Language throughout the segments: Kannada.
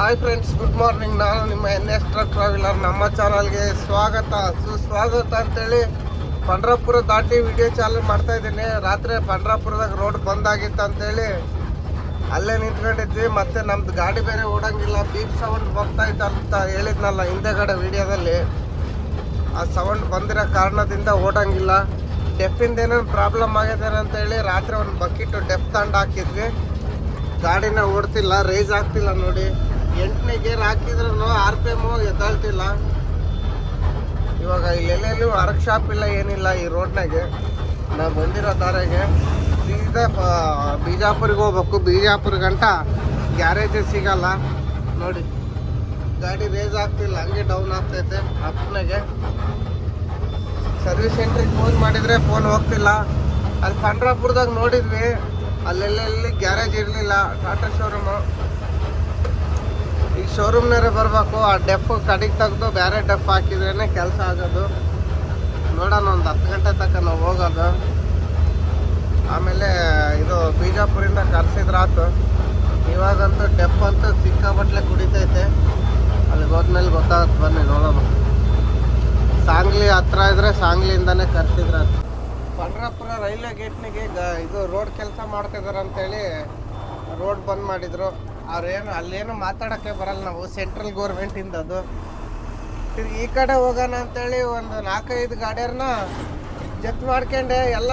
ಹಾಯ್ ಫ್ರೆಂಡ್ಸ್ ಗುಡ್ ಮಾರ್ನಿಂಗ್ ನಾನು ನಿಮ್ಮ ಎನ್ ಎಸ್ ಟ್ರಾವೆಲರ್ ನಮ್ಮ ಚಾನಲ್ಗೆ ಸ್ವಾಗತ, ಸುಸ್ವಾಗತ ಅಂತೇಳಿ ಪಂಡ್ರಾಪುರ ದಾಟಿ ವಿಡಿಯೋ ಚಾಲು ಮಾಡ್ತಾ ಇದ್ದೀನಿ. ರಾತ್ರಿ ಪಂಡ್ರಾಪುರದಾಗ ರೋಡ್ ಬಂದ್ ಆಗಿತ್ತು ಅಂತೇಳಿ ಅಲ್ಲೇ ನಿಂತ್ಕೊಂಡಿದ್ವಿ. ಮತ್ತೆ ನಮ್ದು ಗಾಡಿ ಬೇರೆ ಓಡಂಗಿಲ್ಲ. ಬೀಪ್ ಸೌಂಡ್ ಬರ್ತಾ ಇತ್ತು ಅಂತ ಹೇಳಿದ್ನಲ್ಲ ಹಿಂದೆಗಡೆ ವಿಡಿಯೋದಲ್ಲಿ ಆ ಸೌಂಡ್ ಬಂದಿರೋ ಕಾರಣದಿಂದ ಓಡಂಗಿಲ್ಲ. ಡೆಪ್ಪಿಂದ ಏನೇನು ಪ್ರಾಬ್ಲಮ್ ಆಗಿದೆ ಅಂತೇಳಿ ರಾತ್ರಿ ಒಂದು ಬಕೆಟ್ ಡೆಪ್ ತಂಡ ಹಾಕಿದ್ವಿ. ಗಾಡಿನ ಓಡ್ತಿಲ್ಲ ರೈಸ್ ಆಗ್ತಿಲ್ಲ ನೋಡಿ. ಎಂಟನೇ ಗೇರ್ ಹಾಕಿದ್ರು ಆರ್ ಪಿ ಎಂ ಎದ್ದಾಳ್ತಿಲ್ಲ. ಇವಾಗ ಇಲ್ಲೆಲ್ಲೆಲ್ಲೂ ವರ್ಕ್ ಶಾಪ್ ಇಲ್ಲ ಏನಿಲ್ಲ ಈ ರೋಡ್ನಾಗೆ. ನಾವು ಬಂದಿರೋ ದಾರಿಗೆ ಸೀದಾ ಬಿಜಾಪುರಿಗೆ ಹೋಗ್ಬೇಕು. ಬಿಜಾಪುರ ಗಂಟ ಗ್ಯಾರೇಜೇ ಸಿಗಲ್ಲ. ನೋಡಿ, ಗಾಡಿ ರೇಸ್ ಆಗ್ತಿಲ್ಲ. ಹಂಗೆ ಡೌನ್ ಆಗ್ತೈತೆ ಅಪ್ಪನಾಗೆ. ಸರ್ವಿಸ್ ಸೆಂಟ್ರಿಗೆ ಫೋನ್ ಮಾಡಿದ್ರೆ ಫೋನ್ ಹೋಗ್ತಿಲ್ಲ. ಅಲ್ಲಿ ಪಂಡ್ರಾಪುರದಾಗ ನೋಡಿದ್ವಿ. ಅಲ್ಲೆಲ್ಲೆಲ್ಲಿ ಗ್ಯಾರೇಜ್ ಇರಲಿಲ್ಲ. ಟಾಟಾ ಶೋರೂಮು ಈಗ ಶೋರೂಮ್ನಾರೆ ಬರಬೇಕು, ಆ ಡೆಫ್ ಕಡೆಗೆ ತೆಗೆದು ಬೇರೆ ಡೆಫ್ ಹಾಕಿದ್ರೇ ಕೆಲಸ ಆಗೋದು. ನೋಡೋಣ, ಒಂದು ಹತ್ತು ಗಂಟೆ ತನಕ ನಾವು ಹೋಗೋದು. ಆಮೇಲೆ ಇದು ಬಿಜಾಪುರಿಂದ ಕರೆಸಿದ್ರಾತು ಇವಾಗಂತೂ ಡೆಫ್ ಅಂತೂ ಸಿಕ್ಕಾಬಟ್ಲೆ ಕುಡಿತೈತೆ. ಅಲ್ಲಿಗೆ ಹೋದ್ಮೇಲೆ ಗೊತ್ತಾಗುತ್ತೆ ಬನ್ನಿ ನೋಡೋಣ. ಸಾಂಗ್ಲಿ ಹತ್ರ ಇದ್ರೆ ಸಾಂಗ್ಲಿಯಿಂದನೇ ಕರೆಸಿದ್ರಾತು ಪಂಡ್ರಾಪುರ ರೈಲ್ವೆ ಗೇಟ್ನಿಗೆ ಇದು ರೋಡ್ ಕೆಲಸ ಮಾಡ್ತಿದ್ದಾರೆ ಅಂತೇಳಿ ರೋಡ್ ಬಂದ್ ಮಾಡಿದ್ರು. ಅವ್ರೇನು ಅಲ್ಲೇನು ಮಾತಾಡೋಕ್ಕೆ ಬರಲ್ಲ ನಾವು. ಸೆಂಟ್ರಲ್ ಗೌರ್ಮೆಂಟಿಂದ ಅದು. ಈ ಕಡೆ ಹೋಗೋಣ ಅಂತೇಳಿ ಒಂದು ನಾಲ್ಕೈದು ಗಾಡಿಯರ್ನ ಜತ್ ಮಾಡ್ಕೊಂಡೆ. ಎಲ್ಲ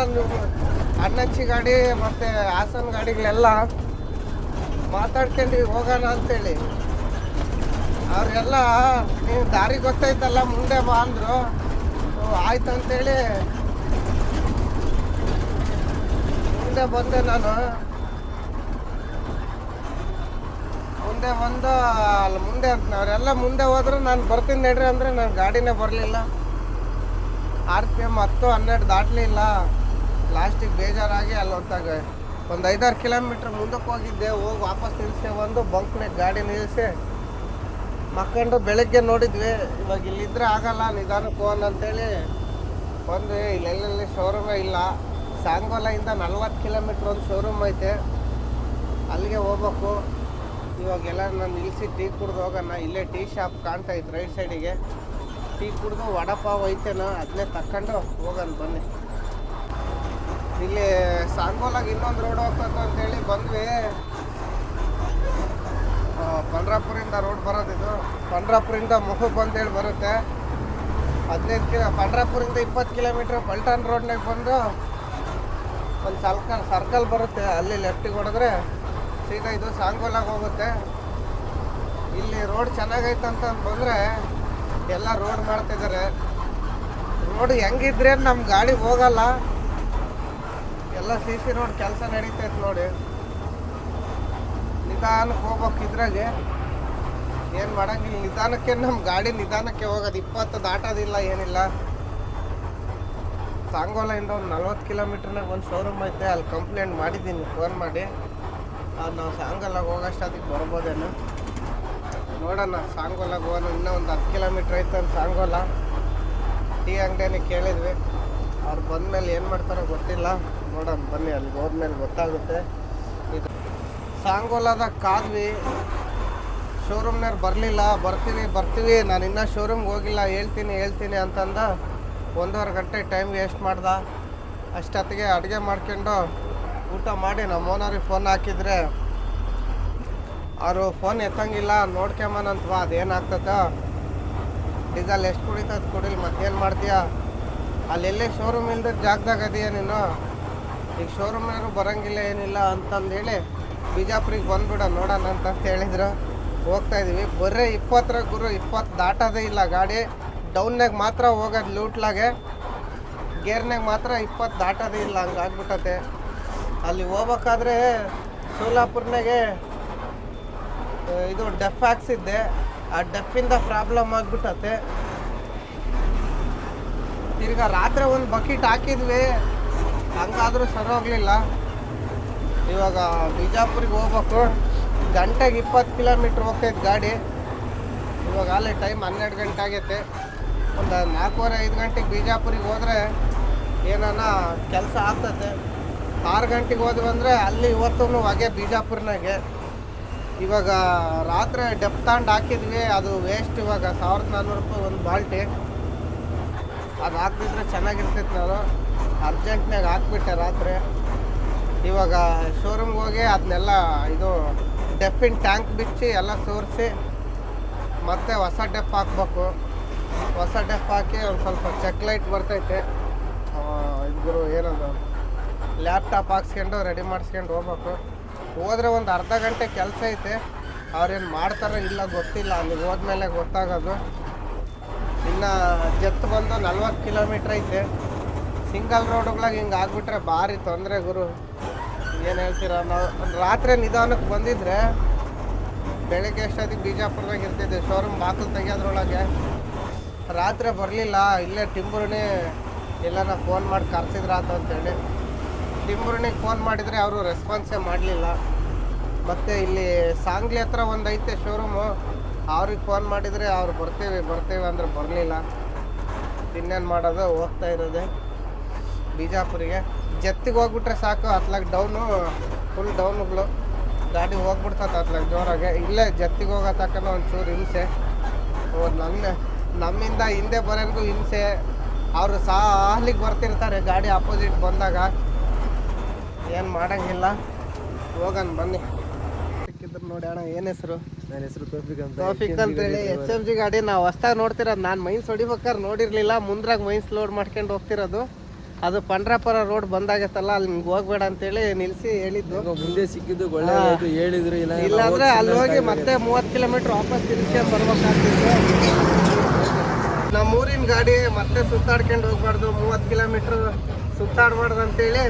ಅಣ್ಣಚ್ಚಿ ಗಾಡಿ ಮತ್ತು ಹಾಸನ ಗಾಡಿಗಳೆಲ್ಲ ಮಾತಾಡ್ಕೊಂಡು ಹೋಗೋಣ ಅಂತೇಳಿ. ಅವ್ರಿಗೆಲ್ಲ ನೀವು ದಾರಿ ಗೊತ್ತೈತಲ್ಲ ಮುಂದೆ ಬಾ ಅಂದರು. ಆಯ್ತು ಅಂತೇಳಿ. ಮುಂದೆ ಬಂದೆ ನಾನು. ಮುಂದೆ ಬಂದು ಅಲ್ಲಿ ಮುಂದೆ ಅವರೆಲ್ಲ ಮುಂದೆ ಹೋದ್ರೆ ನಾನು ಬರ್ತೀನಿ ನಡ್ರಿ ಅಂದರೆ ನಾನು ಗಾಡಿನೇ ಬರಲಿಲ್ಲ. ಆರ್ ಪಿ ಎಂ ಹತ್ತು ಹನ್ನೆರಡು ದಾಟಲಿಲ್ಲ. ಲಾಸ್ಟಿಗೆ ಬೇಜಾರಾಗಿ ಅಲ್ಲಿ ಹೊತ್ತಾಗ ಒಂದು ಐದಾರು ಕಿಲೋಮೀಟ್ರ್ ಮುಂದಕ್ಕೆ ಹೋಗಿದ್ದೆ, ಹೋಗಿ ವಾಪಸ್ ನಿಲ್ಲಿಸಿ ಬಂದು ಬಂಕ್ನಾಗ ಗಾಡಿ ನಿಲ್ಲಿಸಿ ಮಕ್ಕಂಡು ಬೆಳಗ್ಗೆ ನೋಡಿದ್ವಿ, ಇವಾಗ ಇಲ್ಲಿದ್ರೆ ಆಗಲ್ಲ, ನಿಧಾನಕ್ಕೆ ಹೋಗೋಣ ಅಂತೇಳಿ ಬಂದು ಇಲ್ಲೆಲ್ಲೆಲ್ಲಿ ಶೋರೂಮೇ ಇಲ್ಲ. ಸಾಂಗೋಲೆಯಿಂದ ನಲ್ವತ್ತು ಕಿಲೋಮೀಟ್ರ್ ಒಂದು ಶೋರೂಮ್ ಐತೆ. ಅಲ್ಲಿಗೆ ಹೋಗ್ಬೇಕು. ಇವಾಗೆಲ್ಲ ನಾನು ನಿಲ್ಲಿಸಿ ಟೀ ಕುಡ್ದು ಹೋಗೋಣ. ಇಲ್ಲೇ ಟೀ ಶಾಪ್ ಕಾಣ್ತಾ ಇತ್ತು ರೈಟ್ ಸೈಡಿಗೆ. ಟೀ ಕುಡಿದು ವಡಪಾವ್ ಐತೇನೋ ಅದನ್ನೇ ತಕ್ಕೊಂಡು ಹೋಗೋಣ ಬನ್ನಿ. ಇಲ್ಲಿ ಸಾಂಗೋಲಾಗಿ ಇನ್ನೊಂದು ರೋಡ್ ಹೋಗ್ತತ್ತು ಅಂತೇಳಿ ಬಂದ್ವಿ. ಪಂಡ್ರಾಪುರಿಂದ ರೋಡ್ ಬರೋದಿದು ಪಂಡ್ರಾಪುರಿಂದ ಮುಖಕ್ಕೆ ಅಂತೇಳಿ ಬರುತ್ತೆ. ಹದಿನೈದು ಕಿಲೋ ಪಂಡ್ರಾಪುರಿಂದ ಇಪ್ಪತ್ತು ಕಿಲೋಮೀಟ್ರ್ ಪಲ್ಟನ್ ರೋಡ್ನಾಗ ಬಂದು ಒಂದು ಸರ್ಕಲ್ ಸರ್ಕಲ್ ಬರುತ್ತೆ. ಅಲ್ಲಿ ಲೆಫ್ಟಿಗೆ ಹೊಡೆದ್ರೆ ಸೀದಾ ಇದು ಸಾಂಗೋಲಾಗ ಹೋಗುತ್ತೆ. ಇಲ್ಲಿ ರೋಡ್ ಚೆನ್ನಾಗೈತೆ ಅಂತ ಬಂದರೆ ಎಲ್ಲ ರೋಡ್ ಮಾಡ್ತಿದ್ದಾರೆ ರೋಡ್ ಹೆಂಗಿದ್ರೆ ನಮ್ಮ ಗಾಡಿ ಹೋಗಲ್ಲ. ಎಲ್ಲ ಸಿ ಸಿ ರೋಡ್ ಕೆಲಸ ನಡೀತೈತೆ ನೋಡಿ. ನಿಧಾನಕ್ಕೆ ಹೋಗ್ಬೇಕು ಇದ್ರಾಗೆ ಏನು ಮಾಡಂಗಿಲ್ಲ. ನಿಧಾನಕ್ಕೆ ನಮ್ಮ ಗಾಡಿ ನಿಧಾನಕ್ಕೆ ಹೋಗೋದು. ಇಪ್ಪತ್ತು ದಾಟೋದಿಲ್ಲ, ಏನಿಲ್ಲ. ಸಾಂಗೋಲೆಯಿಂದ ಒಂದು ನಲ್ವತ್ತು ಕಿಲೋಮೀಟ್ರ್ನಾಗ ಒಂದು ಶೋರೂಮ್ ಐತೆ. ಅಲ್ಲಿ ಕಂಪ್ಲೇಂಟ್ ಮಾಡಿದ್ದೀನಿ ಫೋನ್ ಮಾಡಿ. ಅದು ನಾವು ಸಾಂಗಲ್ಲಾಗ ಹೋಗೋಷ್ಟೊತ್ತಿಗೆ ಬರ್ಬೋದೇನು. ನೋಡೋಣ ಸಾಂಗೋಲಾಗ ಹೋಗೋಣ. ಇನ್ನೂ ಒಂದು ಹತ್ತು ಕಿಲೋಮೀಟ್ರ್ ಐತೆ ಅಂತ ಸಾಂಗೋಲ ಟೀ ಅಂಗಡಿಯಲ್ಲಿ ಕೇಳಿದ್ವಿ. ಅವ್ರು ಬಂದಮೇಲೆ ಏನು ಮಾಡ್ತಾರೋ ಗೊತ್ತಿಲ್ಲ. ನೋಡೋಣ, ಬನ್ನಿ, ಅಲ್ಲಿಗೆ ಹೋದ್ಮೇಲೆ ಗೊತ್ತಾಗುತ್ತೆ. ಇದು ಸಾಂಗೋಲಾದಾಗ ಕಾದ್ವಿ. ಶೋರೂಮ್ನವ್ರು ಬರಲಿಲ್ಲ. ಬರ್ತೀನಿ, ಬರ್ತೀವಿ. ನಾನು ಇನ್ನೂ ಶೋರೂಮ್ಗೆ ಹೋಗಿಲ್ಲ. ಹೇಳ್ತೀನಿ ಹೇಳ್ತೀನಿ ಅಂತಂದ ಒಂದೂವರೆ ಗಂಟೆ ಟೈಮ್ ವೇಸ್ಟ್ ಮಾಡ್ದ. ಅಷ್ಟೊತ್ತಿಗೆ ಅಡುಗೆ ಮಾಡ್ಕೊಂಡು ಊಟ ಮಾಡಿ ನಮ್ಮ ಓನರಿಗೆ ಫೋನ್ ಹಾಕಿದ್ರೆ, ಅವರು ಫೋನ್ ಎತ್ತಂಗಿಲ್ಲ ನೋಡ್ಕೊಂಬನಂತವ ಅದೇನಾಗ್ತದ ಡೀಸೆಲ್ ಎಷ್ಟು ಕುಡಿತದ ಕುಡಿಲಿ ಮತ್ತೇನು ಮಾಡ್ತೀಯ? ಅಲ್ಲೆಲ್ಲಿ ಶೋರೂಮ್ ಇಲ್ದ ಜಾಗದಾಗ ಅದೀಯ ನೀನು? ಈಗ ಶೋರೂಮ್ನಾರು ಬರೋಂಗಿಲ್ಲ, ಏನಿಲ್ಲ ಅಂತಂದೇಳಿ ಬಿಜಾಪುರಿಗೆ ಬಂದುಬಿಡ, ನೋಡೋಣ ಅಂತ ಹೇಳಿದ್ರು. ಹೋಗ್ತಾ ಇದೀವಿ. ಬರೀ ಇಪ್ಪತ್ತರ ಗುರು, ಇಪ್ಪತ್ತು ದಾಟೋದೇ ಇಲ್ಲ ಗಾಡಿ. ಡೌನ್ನಾಗ ಮಾತ್ರ ಹೋಗೋದು ಲೂಟ್ಲಾಗೆ ಗೇರ್ನಾಗ ಮಾತ್ರ ಇಪ್ಪತ್ತು ದಾಟೋದೇ ಇಲ್ಲ, ಹಂಗೆ ಅಲ್ಲಿ ಹೋಗ್ಬೇಕಾದ್ರೆ ಸೋಲಾಪುರ್ನಾಗೆ ಇದು ಡೆಫ್ ಹಾಕ್ಸಿದ್ದೆ. ಆ ಡೆಫಿಂದ ಪ್ರಾಬ್ಲಮ್ ಆಗ್ಬಿಟ್ಟತೆ ತಿರ್ಗಾ ರಾತ್ರಿ ಒಂದು ಬಕೆಟ್ ಹಾಕಿದ್ವಿ. ಹಂಗಾದ್ರೂ ಸರಿ ಹೋಗಲಿಲ್ಲ. ಇವಾಗ ಬಿಜಾಪುರಿಗೆ ಹೋಗ್ಬೇಕು. ಗಂಟೆಗೆ ಇಪ್ಪತ್ತು ಕಿಲೋಮೀಟ್ರ್ ಹೋಗ್ತೈತೆ ಗಾಡಿ. ಇವಾಗ ಅಲ್ಲೇ ಟೈಮ್ ಹನ್ನೆರಡು ಗಂಟೆ ಆಗೈತೆ. ಒಂದು ನಾಲ್ಕೂವರೆ ಐದು ಗಂಟೆಗೆ ಬಿಜಾಪುರಿಗೆ ಹೋದರೆ ಏನಾನ ಕೆಲಸ ಆಗ್ತದೆ ಆರು ಗಂಟೆಗೆ ಹೋದ್ವಿ ಅಂದರೆ ಅಲ್ಲಿ ಇವತ್ತು ಹಾಗೆ ಬಿಜಾಪುರ್ನಾಗೆ. ಇವಾಗ ರಾತ್ರಿ ಡೆಪ್ ತಗೊಂಡು ಹಾಕಿದ್ವಿ, ಅದು ವೇಸ್ಟ್ ಇವಾಗ ಸಾವಿರದ ನಾನ್ನೂರು ರೂಪಾಯಿ ಒಂದು ಬಾಲ್ಟಿ. ಅದು ಹಾಕ್ತಿದ್ರೆ ಚೆನ್ನಾಗಿರ್ತಿತ್ತು ನಾನು. ಅರ್ಜೆಂಟ್ನಾಗ ಹಾಕ್ಬಿಟ್ಟೆ ರಾತ್ರಿ. ಇವಾಗ ಶೋರೂಮ್ಗೆ ಹೋಗಿ ಅದನ್ನೆಲ್ಲ ಇದು ಡೆಪ್ಪಿನ ಟ್ಯಾಂಕ್ ಬಿಚ್ಚಿ ಎಲ್ಲ ಸೋರಿಸಿ ಮತ್ತೆ ಹೊಸ ಡೆಪ್ ಹಾಕ್ಬೇಕು. ಹೊಸ ಡೆಪ್ ಹಾಕಿ ಒಂದು ಸ್ವಲ್ಪ ಚೆಕ್ ಲೈಟ್ ಬರ್ತೈತೆ. ಇಬ್ಬರು ಏನದು? ಲ್ಯಾಪ್ಟಾಪ್ ಹಾಕ್ಸ್ಕೊಂಡು ರೆಡಿ ಮಾಡಿಸ್ಕೊಂಡು ಹೋಗ್ಬೇಕು. ಹೋದ್ರೆ ಒಂದು ಅರ್ಧ ಗಂಟೆ ಕೆಲಸ ಐತೆ. ಅವ್ರೇನು ಮಾಡ್ತಾರೋ ಇಲ್ಲ ಗೊತ್ತಿಲ್ಲ ಅಲ್ಲಿ ಹೋದ್ಮೇಲೆ ಗೊತ್ತಾಗೋದು. ಇನ್ನು ಜತ್ ಬಂದು ನಲ್ವತ್ತು ಕಿಲೋಮೀಟ್ರ್ ಐತೆ. ಸಿಂಗಲ್ ರೋಡ್ಗಳಾಗ ಹಿಂಗೆ ಆಗ್ಬಿಟ್ರೆ ಭಾರಿ ತೊಂದರೆ ಗುರು. ಏನು ಹೇಳ್ತೀರಾ ನಾವು ರಾತ್ರಿ ನಿಧಾನಕ್ಕೆ ಬಂದಿದ್ರೆ ಬೆಳಗ್ಗೆ ಎಷ್ಟೊತ್ತಿಗೆ ಬಿಜಾಪುರದಾಗ ಇರ್ತಿದ್ದೆ ಶೋರೂಮ್ ಬಾಕಲು ತೆಗಿಯೋದ್ರೊಳಗೆ. ರಾತ್ರಿ ಬರಲಿಲ್ಲ, ಇಲ್ಲೇ ಟಿಂಬುರ್ಣಿ ಎಲ್ಲನ ಫೋನ್ ಮಾಡಿ ಕರ್ಸಿದ್ರಾತು ಅಂತೇಳಿ ಟಿಂಬುರ್ಣಿಗೆ ಫೋನ್ ಮಾಡಿದರೆ ಅವರು ರೆಸ್ಪಾನ್ಸೇ ಮಾಡಲಿಲ್ಲ. ಮತ್ತು ಇಲ್ಲಿ ಸಾಂಗ್ಲಿ ಹತ್ರ ಒಂದು ಐತೆ ಶೋರೂಮು ಅವ್ರಿಗೆ ಫೋನ್ ಮಾಡಿದರೆ ಅವ್ರು ಬರ್ತೀವಿ ಬರ್ತೀವಿ ಅಂದ್ರೆ ಬರಲಿಲ್ಲ. ಇನ್ನೇನು ಮಾಡೋದು, ಹೋಗ್ತಾ ಇರೋದೆ ಬಿಜಾಪುರಿಗೆ. ಜತ್ತಿಗೆ ಹೋಗ್ಬಿಟ್ರೆ ಸಾಕು ಅತ್ಲಾಗ ಡೌನು ಫುಲ್ ಡೌನುಗಳು ಗಾಡಿ ಹೋಗ್ಬಿಡ್ತದೆ ಅತ್ಲಾಗ ಜೋರಾಗೆ. ಇಲ್ಲೇ ಜತ್ತಿಗೆ ಹೋಗೋ ತಕ್ಕನ ಒಂಚೂರು ಹಿಂಸೆ. ನನ್ನ, ನಮ್ಮಿಂದ ಹಿಂದೆ ಬರೋರಿಗೂ ಹಿಂಸೆ. ಅವರು ಸಾಲಿಗೆ ಬರ್ತಿರ್ತಾರೆ, ಗಾಡಿ ಅಪೋಸಿಟ್ ಬಂದಾಗ. ಏನು ಮಾಡಂಗಿಲ್ಲ. ಹೋಗನ್ ಬನ್ನಿ. ಸಿಕ್ಕಿದ್ರು ನೋಡಿ ಅಣ್ಣ ಏನು ಹೆಸರು? ನನ್ನ ಹೆಸರು ತೋಫಿಕ್ ಅಂತ. ತೋಫಿಕ್ ಅಂತೇಳಿ ಎಚ್ ಎಂ ಜಿ ಗಾಡಿ ನಾವು ಹೊಸ್ದಾಗ ನೋಡ್ತಿರೋದು. ನಾನು ಮೈನ್ಸ್ ಹೊಡಿಬೇಕಾದ್ರೆ ನೋಡಿರ್ಲಿಲ್ಲ. ಮುಂದ್ರಾಗ ಮೈನ್ಸ್ ಲೋಡ್ ಮಾಡ್ಕೊಂಡು ಹೋಗ್ತಿರೋದು. ಅದು ಪಂಡ್ರಾಪುರ ರೋಡ್ ಬಂದಾಗತ್ತಲ್ಲ ಅಲ್ಲಿ ನಿಮ್ಗೆ ಹೋಗ್ಬೇಡ ಅಂತೇಳಿ ನಿಲ್ಸಿ ಹೇಳಿದ್ದು. ಮುಂದೆ ಸಿಕ್ಕಿದ್ದು ಒಳ್ಳೆ ಹೇಳಿದ್ರು ಇಲ್ಲ ಇಲ್ಲ ಅಂದ್ರೆ ಅಲ್ಲಿ ಹೋಗಿ ಮತ್ತೆ ಮೂವತ್ತು ಕಿಲೋಮೀಟರ್ ವಾಪಸ್ ತಿರ್ಸ್ಕೊಂಡ್ ಬರ್ಬೇಕಾಗ್ತಿತ್ತು. ನಮ್ಮ ಊರಿನ ಗಾಡಿ ಮತ್ತೆ ಸುತ್ತಾಡ್ಕೊಂಡು ಹೋಗ್ಬಾರ್ದು. ಮೂವತ್ತು ಕಿಲೋಮೀಟ್ರ್ ಸುತ್ತಾಡ್ಬಾರ್ದು ಅಂತೇಳಿ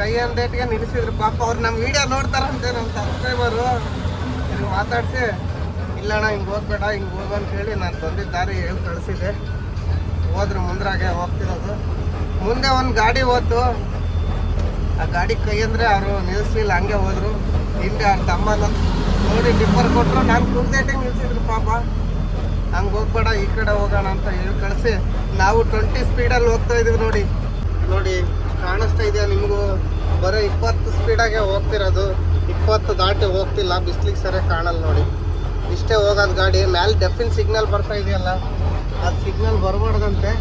ಕೈ ಅಂದೇಟ್ಗೆ ನಿಲ್ಲಿಸಿದ್ರು. ಪಾಪ ಅವ್ರು ನಮ್ಮ ವಿಡಿಯೋ ನೋಡ್ತಾರಂತೆ ನಮ್ಮ ಸಬ್ಸ್ಕ್ರೈಬರು ಹಿಂಗೆ ಮಾತಾಡಿಸಿ ಇಲ್ಲಣ್ಣ ಹಿಂಗೆ ಹೋಗ್ಬೇಡ, ಹಿಂಗೆ ಹೋಗು ಅಂತೇಳಿ ನಾನು ಬಂದಿದ್ದ ದಾರಿ ಹೇಳಿ ಕಳಿಸಿದೆ ಹೋದ್ರು ಮುಂದ್ರಾಗೆ ಹೋಗ್ತಿರೋದು. ಮುಂದೆ ಒಂದು ಗಾಡಿ ಹೋತು. ಆ ಗಾಡಿ ಕೈ ಅಂದರೆ ಅವರು ನಿಲ್ಲಿಸ್ಲಿಲ್ಲ ಹಂಗೆ ಹೋದರು. ಹಿಂದೆ ಅವ್ರ ತಮ್ಮನ ನೋಡಿ ಡಿಪ್ಪರ್ ಕೊಟ್ಟರು ನಾನು ಕುಂದೇಟೆ ನಿಲ್ಸಿದ್ರು ಪಾಪ. ಹಂಗೆ ಹೋಗ್ಬೇಡ, ಈ ಕಡೆ ಹೋಗೋಣ ಅಂತ ಹೇಳಿ ಕಳಿಸಿ. ನಾವು ಟ್ವೆಂಟಿ ಸ್ಪೀಡಲ್ಲಿ ಹೋಗ್ತಾ ಇದೀವಿ ನೋಡಿ. ನೋಡಿ ಕಾಣಿಸ್ತಾ ಇದೆಯಾ ನಿಮಗೂ? ಬರೀ ಇಪ್ಪತ್ತು ಸ್ಪೀಡಾಗೆ ಹೋಗ್ತಿರೋದು. ಇಪ್ಪತ್ತು ದಾಟಿ ಹೋಗ್ತಿಲ್ಲ. ಬಿಸ್ಲಿಗೆ ಸರಿ ಕಾಣಲ್ಲ ನೋಡಿ. ಇಷ್ಟೇ ಹೋಗೋದು ಗಾಡಿ. ಮ್ಯಾಲೆ ಡೆಫಿನ್ ಸಿಗ್ನಲ್ ಬರ್ತಾ ಇದೆಯಲ್ಲ, ಅದು ಸಿಗ್ನಲ್ ಬರಬಾರ್ದಂತೆ.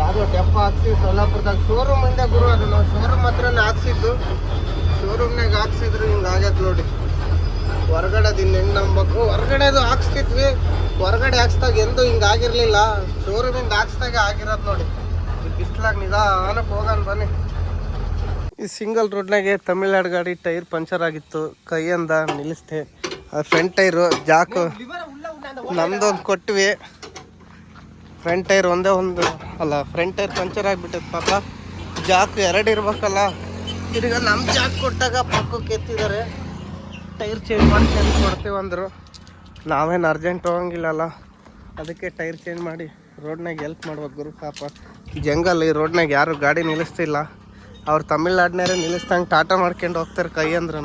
ಯಾರು ಡೆಪ್ಪ ಹಾಕ್ಸಿ ಸೋಲಾಪುರದಾಗ ಶೋರೂಮ್ ಇಂದ ಗುರು ಅದು. ನಾವು ಶೋರೂಮ್ ಹತ್ರನೇ ಹಾಕ್ಸಿದ್ದು. ಶೋರೂಮ್ನಾಗ ಹಾಕ್ಸಿದ್ರು, ಹಿಂಗೆ ಆಗ್ಯದ ನೋಡಿ. ಹೊರಗಡೆ ಅದು ಹೆಂಗೆ ನಂಬಬೇಕು ಹೊರಗಡೆದು ಹಾಕ್ಸ್ತಿದ್ವಿ. ಹೊರಗಡೆ ಹಾಕ್ಸ್ದಾಗ ಎಂದೂ ಹಿಂಗೆ ಆಗಿರಲಿಲ್ಲ. ಶೋರೂಮಿಂದ ಹಾಕ್ಸ್ದಾಗ ಆಗಿರೋದು ನೋಡಿ. ಬಿಸ್ಲಾಗ ನಿಧಾನಕ್ಕೆ ಹೋಗೋಣ ಬನ್ನಿ. ಈ ಸಿಂಗಲ್ ರೋಡ್ನಾಗೆ ತಮಿಳ್ನಾಡು ಗಾಡಿ ಟೈರ್ ಪಂಚರ್ ಆಗಿತ್ತು ಕೈಯಿಂದ ನಿಲ್ಲಿಸ್ದೆ. ಫ್ರಂಟ್ ಟೈರು ಜಾಕು ನಮ್ದೊಂದು ಕೊಟ್ವಿ. ಫ್ರಂಟ್ ಟೈರ್ ಒಂದೇ ಒಂದು, ಅಲ್ಲ, ಫ್ರಂಟ್ ಟೈರ್ ಪಂಚರ್ ಆಗಿಬಿಟ್ಟೈತೆ ಪಾಪ. ಜಾಕ್ ಎರಡು ಇರ್ಬೇಕಲ್ಲ. ತಿರ್ಗ ನಮ್ಮ ಜಾಕ್ ಕೊಟ್ಟಾಗ ಪಕ್ಕಕ್ಕೆ ಎತ್ತಿದ್ದಾರೆ ಟೈರ್ ಚೇಂಜ್ ಮಾಡ್ಕೊಂಡು ಕೊಡ್ತೀವಿ ಅಂದರು. ನಾವೇನು ಅರ್ಜೆಂಟ್ ಹೋಗಂಗಿಲ್ಲಲ್ಲ. ಅದಕ್ಕೆ ಟೈರ್ ಚೇಂಜ್ ಮಾಡಿ. ರೋಡ್ನಾಗ ಹೆಲ್ಪ್ ಮಾಡ್ಬೇಕು ಗುರು, ಪಾಪ. ಜಂಗಲ್ ಈ ರೋಡ್ನಾಗ ಯಾರು ಗಾಡಿ ನಿಲ್ಲಿಸ್ತಿಲ್ಲ. ಅವ್ರು ತಮಿಳ್ನಾಡಿನಾರೇ ನಿಲ್ಲಿಸ್ದಂಗೆ ಟಾಟಾ ಮಾಡ್ಕೊಂಡು ಹೋಗ್ತಾರೆ ಕೈ ಅಂದ್ರೂ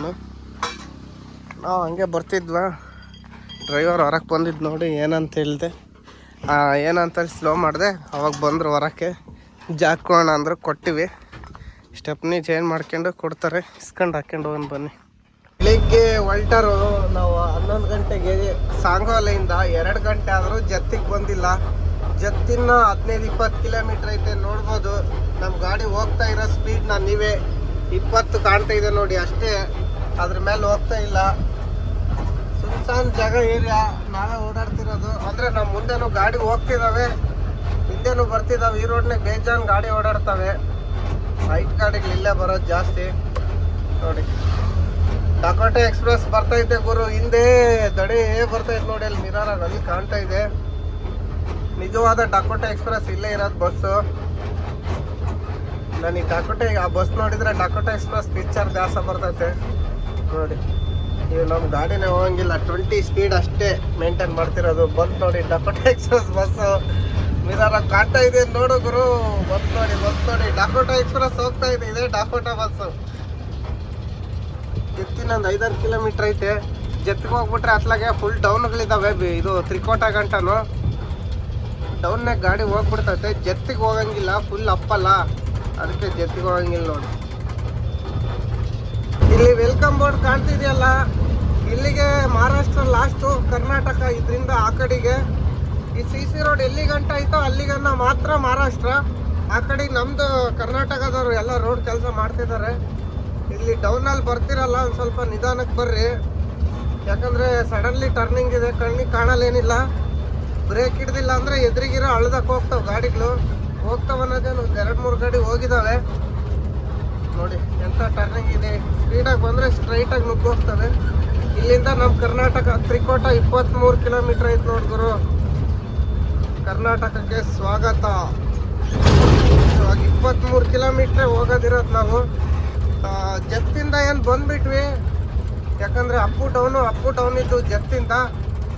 ನಾವು ಹಂಗೆ ಬರ್ತಿದ್ವಾ. ಡ್ರೈವರ್ ಹೊರಕ್ಕೆ ಬಂದಿದ್ದು ನೋಡಿ ಏನಂತ ಹೇಳಿದೆ. ಏನಂತ ಸ್ಲೋ ಮಾಡಿದೆ. ಅವಾಗ ಬಂದರು ಹೊರಕ್ಕೆ. ಜಾಕೋಣ ಅಂದ್ರೆ ಕೊಟ್ಟಿವಿ. ಸ್ಟೆಪ್ನಿ ಚೇಂಜ್ ಮಾಡ್ಕೊಂಡು ಕೊಡ್ತಾರೆ. ಇಸ್ಕೊಂಡು ಹಾಕ್ಕೊಂಡು ಹೋಗಿ ಬನ್ನಿ. ಬೆಳಿಗ್ಗೆ ಹೊಲ್ಟರು, ನಾವು ಹನ್ನೊಂದು ಗಂಟೆಗೆ ಸಾಂಗೋಲೆಯಿಂದ ಎರಡು ಗಂಟೆ ಆದರೂ ಜತ್ತಿಗೆ ಬಂದಿಲ್ಲ. ಜತ್ತಿನ ಹದಿನೈದು, ಇಪ್ಪತ್ತು ಕಿಲೋಮೀಟ್ರ್ ಐತೆ, ನೋಡ್ಬೋದು. ನಮ್ಮ ಗಾಡಿ ಹೋಗ್ತಾ ಇರೋ ಸ್ಪೀಡ್ ನಾನು ನೀವೇ ಇಪ್ಪತ್ತು ಕಾಣ್ತಾ ಇದೆ ನೋಡಿ ಅಷ್ಟೇ. ಅದ್ರ ಮೇಲೆ ಹೋಗ್ತಾ ಇಲ್ಲ. ಸುಲ್ಸಾನ್ ಜಾಗ ಏರಿಯಾ, ನಾವೇ ಓಡಾಡ್ತಿರೋದು. ಅಂದ್ರೆ ನಮ್ಮ ಮುಂದೆನೂ ಗಾಡಿ ಹೋಗ್ತಿದಾವೆ, ಹಿಂದೆನೂ ಬರ್ತಿದಾವೆ. ಈ ರೋಡ್ನಾಗ ಬೇಜಾನ್ ಗಾಡಿ ಓಡಾಡ್ತವೆ. ಹೈಟ್ ಗಾಡಿಗಳು ಇಲ್ಲೇ ಬರೋದು ಜಾಸ್ತಿ. ನೋಡಿ. ಡಕೋಟೆ ಎಕ್ಸ್ಪ್ರೆಸ್ ಬರ್ತೈತೆ ಗುರು. ಹಿಂದೆ ದಡೆ ಬರ್ತೈತೆ ನೋಡಿ, ಅಲ್ಲಿ ಮಿರಾರ ಅಲ್ಲಿ ಕಾಣ್ತಾ ಇದೆ. ನಿಜವಾದ ಡಕೋಟಾ ಎಕ್ಸ್ಪ್ರೆಸ್ ಇಲ್ಲೇ ಇರೋದು ಬಸ್ಸು ನನಗೆ ಡಾಕೋಟೆ ಆ ಬಸ್ ನೋಡಿದ್ರೆ ಡಕೋಟಾ ಎಕ್ಸ್ಪ್ರೆಸ್ ಪಿಕ್ಚರ್ ಜಾಸ್ತಿ ಬರ್ತೈತೆ. ನೋಡಿ ಇವು ನಮ್ಮ ಗಾಡಿನೇ ಹೋಗಂಗಿಲ್ಲ. ಟ್ವೆಂಟಿ ಸ್ಪೀಡ್ ಅಷ್ಟೇ ಮೇಂಟೈನ್ ಮಾಡ್ತಿರೋದು. ಬಂತು ನೋಡಿ ಡಕೋಟಾ ಎಕ್ಸ್ಪ್ರೆಸ್ ಬಸ್ಸು ಮಿರಾರ ಕಾಣ್ತಾ ಇದೆ ನೋಡು ಗುರು. ಬಂತು ನೋಡಿ ಬಂತು ನೋಡಿ. ಡಕೋಟಾ ಎಕ್ಸ್ಪ್ರೆಸ್ ಹೋಗ್ತಾ ಇದೆ. ಇದೇ ಡಕೋಟಾ ಬಸ್ಸು ಎತ್ತಿನೊಂದು ಐದಾರು ಕಿಲೋಮೀಟ್ರ್ ಐತೆ. ಜತ್ಗೆ ಹೋಗ್ಬಿಟ್ರೆ ಅತ್ಲಾಗೆ ಫುಲ್ ಡೌನ್ಗಳಿದ್ದಾವೆ ಇದು ತ್ರಿಕೋಟ ಗಂಟನು ಡೌನ್ನಾಗ ಗಾಡಿ ಹೋಗ್ಬಿಡ್ತೈತೆ. ಜತ್ತಿಗೆ ಹೋಗಂಗಿಲ್ಲ ಫುಲ್ ಅಪ್ಪಲ್ಲ. ಅದಕ್ಕೆ ಜತ್ತಿಗೆ ಹೋಗಂಗಿಲ್ಲ ನೋಡಿ. ಇಲ್ಲಿ ವೆಲ್ಕಮ್ ಬೋರ್ಡ್ ಕಾಣ್ತಿದೆಯಲ್ಲ? ಇಲ್ಲಿಗೆ ಮಹಾರಾಷ್ಟ್ರ ಲಾಸ್ಟು ಕರ್ನಾಟಕ ಇದರಿಂದ ಆ ಕಡೆಗೆ. ಈ ಸಿ ಸಿ ರೋಡ್ ಎಲ್ಲಿ ಗಂಟ ಐತೋ ಅಲ್ಲಿಗನ್ನ ಮಾತ್ರ ಮಹಾರಾಷ್ಟ್ರ. ಆ ಕಡೆಗೆ ನಮ್ದು ಕರ್ನಾಟಕದವರು ಎಲ್ಲ ರೋಡ್ ಕೆಲಸ ಮಾಡ್ತಿದ್ದಾರೆ ಇಲ್ಲಿ ಡೌನಲ್ಲಿ ಬರ್ತಿರಲ್ಲ, ಒಂದು ಸ್ವಲ್ಪ ನಿಧಾನಕ್ಕೆ ಬರ್ರಿ. ಯಾಕಂದ್ರೆ ಸಡನ್ಲಿ ಟರ್ನಿಂಗ್ ಇದೆ, ಕಣ್ಣಿಗೆ ಕಾಣಲೇನಿಲ್ಲ. ಬ್ರೇಕ್ ಹಿಡ್ದಿಲ್ಲ ಅಂದ್ರೆ ಎದುರಿಗಿರೋ ಅಳ್ದಕ್ಕೆ ಹೋಗ್ತಾವ ಗಾಡಿಗಳು. ಹೋಗ್ತಾವ ಅನ್ನೋದೇನು ಒಂದು ಎರಡು ಮೂರು ಗಾಡಿ ಹೋಗಿದಾವೆ. ನೋಡಿ, ಎಂತ ಟರ್ನಿಂಗ್ ಇದೆ. ಸ್ಪೀಡಾಗಿ ಬಂದ್ರೆ ಸ್ಟ್ರೈಟ್ ಆಗಿ ನುಗ್ಗಿ ಹೋಗ್ತವೆ ಇಲ್ಲಿಂದ ನಮ್ಮ ಕರ್ನಾಟಕ, ತ್ರಿಕೋಟ ಇಪ್ಪತ್ತ್ಮೂರು ಕಿಲೋಮೀಟರ್ ಐತೆ ನೋಡಿದ್ರು ಕರ್ನಾಟಕಕ್ಕೆ ಸ್ವಾಗತ. ಇಪ್ಪತ್ತ್ಮೂರು ಕಿಲೋಮೀಟ್ರ್ ಹೋಗೋದಿರೋದು ನಾವು. ಜತ್ತಿಂದ ಏನು ಬಂದ್ಬಿಟ್ವಿ? ಯಾಕಂದ್ರೆ ಅಪ್ಪು ಡೌನು ಅಪ್ಪು ಟೌನ್ ಇದ್ದು ಜತ್ತಿಂದ.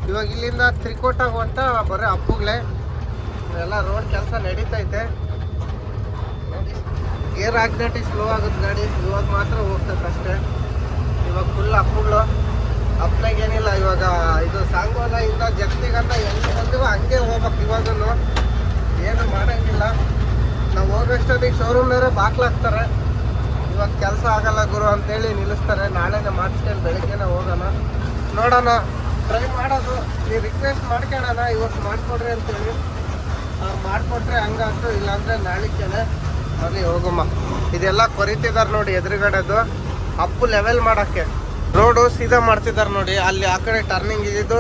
ಇವಾಗ ಇಲ್ಲಿಂದ ತ್ರಿಕೋಟ ಹೊಂಟ ಬರೀ ಅಪ್ಪುಗಳೇ ಎಲ್ಲ ರೋಡ್ ಕೆಲಸ ನಡೀತೈತೆ. ಗೇರ್ ಹಾಕ್ದಟ್ಟಿ ಸ್ಲೋ ಆಗುತ್ತೆ ಗಾಡಿ. ಇವಾಗ ಮಾತ್ರ ಹೋಗ್ತದೆ ಅಷ್ಟೇ. ಇವಾಗ ಫುಲ್ ಅಪ್ಪುಗಳು ಅಪ್ಪನಾಗೇನಿಲ್ಲ ಇವಾಗ ಇದು ಸಾಂಗೋಲ ಇಂದ ಜಗತ್ತಿಗಂತ ಎಲ್ಲಿ ಬಂದಿವೋ, ಹಂಗೆ ಹೋಗ್ಬೇಕು ಇವಾಗನು. ಏನು ಮಾಡೋಂಗಿಲ್ಲ. ನಾವು ಹೋಗೋಷ್ಟೊತ್ತಿಗೆ ಶೋರೂಮ್ನವರು ಬಾಕ್ಲಾಗ್ತಾರೆ ಇವಾಗ ಕೆಲಸ ಆಗಲ್ಲ ಗುರು ಅಂತೇಳಿ ನಿಲ್ಲಿಸ್ತಾರೆ. ನಾಳೆನೇ ಮಾಡಿಸ್ಕೊಂಡು ಬೆಳಿಗ್ಗೆನೇ ಹೋಗೋಣ. ನೋಡೋಣ. ಟ್ರೈ ಮಾಡೋದು. ನೀವು ರಿಕ್ವೆಸ್ಟ್ ಮಾಡ್ಕೊಳ್ಳೋಣ, ಇವತ್ತು ಮಾಡಿಕೊಡ್ರಿ ಅಂತೇಳಿ. ಅವ್ರು ಮಾಡಿಕೊಟ್ರೆ ಹಂಗಾಯ್ತು ಇಲ್ಲಾಂದರೆ ನಾಳಿಕೆನೆ ಅಲ್ಲಿ ಹೋಗಮ್ಮ. ಇದೆಲ್ಲ ಕೊರಿತಿದ್ದಾರೆ ನೋಡಿ ಎದುರುಗಡೆದು. ಅಪ್ಪು ಲೆವೆಲ್ ಮಾಡೋಕ್ಕೆ. ರೋಡು ಸೀದಾ ಮಾಡ್ತಿದ್ದಾರೆ ನೋಡಿ. ಅಲ್ಲಿ ಆ ಕಡೆ ಟರ್ನಿಂಗ್ ಇದ್ದಿದ್ದು,